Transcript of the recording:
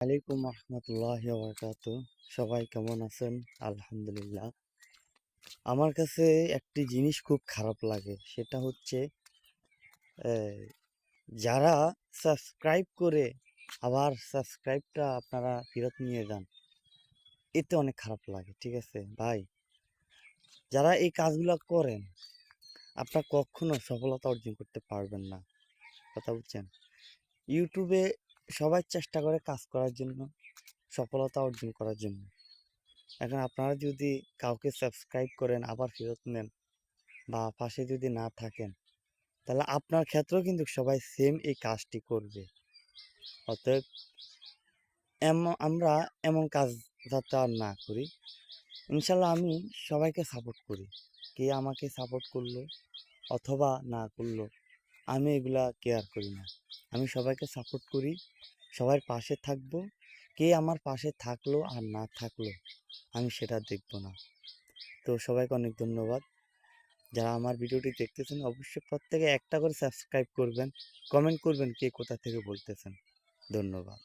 আলাইকুম রহমতুল্লাহ বরকাত সবাই কেমন আছেন? আলহামদুলিল্লাহ। আমার কাছে একটি জিনিস খুব খারাপ লাগে, সেটা হচ্ছে যারা সাবস্ক্রাইব করে আবার সাবস্ক্রাইবটা আপনারা ফেরত নিয়ে যান, এতে অনেক খারাপ লাগে, ঠিক আছে? ভাই, যারা এই কাজগুলো করেন, আপনার কখনো সফলতা অর্জন করতে পারবেন না। কথা বুঝছেন? ইউটিউবে সবাই চেষ্টা করে কাজ করার জন্য, সফলতা অর্জন করার জন্য। এখন আপনারা যদি কাউকে সাবস্ক্রাইব করেন, আবার ফেরত নেন বা পাশে যদি না থাকেন, তাহলে আপনার ক্ষেত্রেও কিন্তু সবাই সেম এই কাজটি করবে। অতএব এমন আমরা এমন কাজ যাতে আর না করি, ইনশাল্লাহ আমি সবাইকে সাপোর্ট করি। কে আমাকে সাপোর্ট করল অথবা না করল আমি এগুলা কেয়ার করি না। আমি সবাইকে সাপোর্ট করি, সবার পাশে থাকব, কে আমার পাশে থাকল আর না থাকল, আমি সেটা দেখব না। তো সবাইকে অনেক ধন্যবাদ। যারা আমার ভিডিওটি দেখতেছেন, অবশ্যই প্রত্যেকে একটা করে সাবস্ক্রাইব করবেন কমেন্ট করবেন কে কোথা থেকে বলতেছেন। ধন্যবাদ।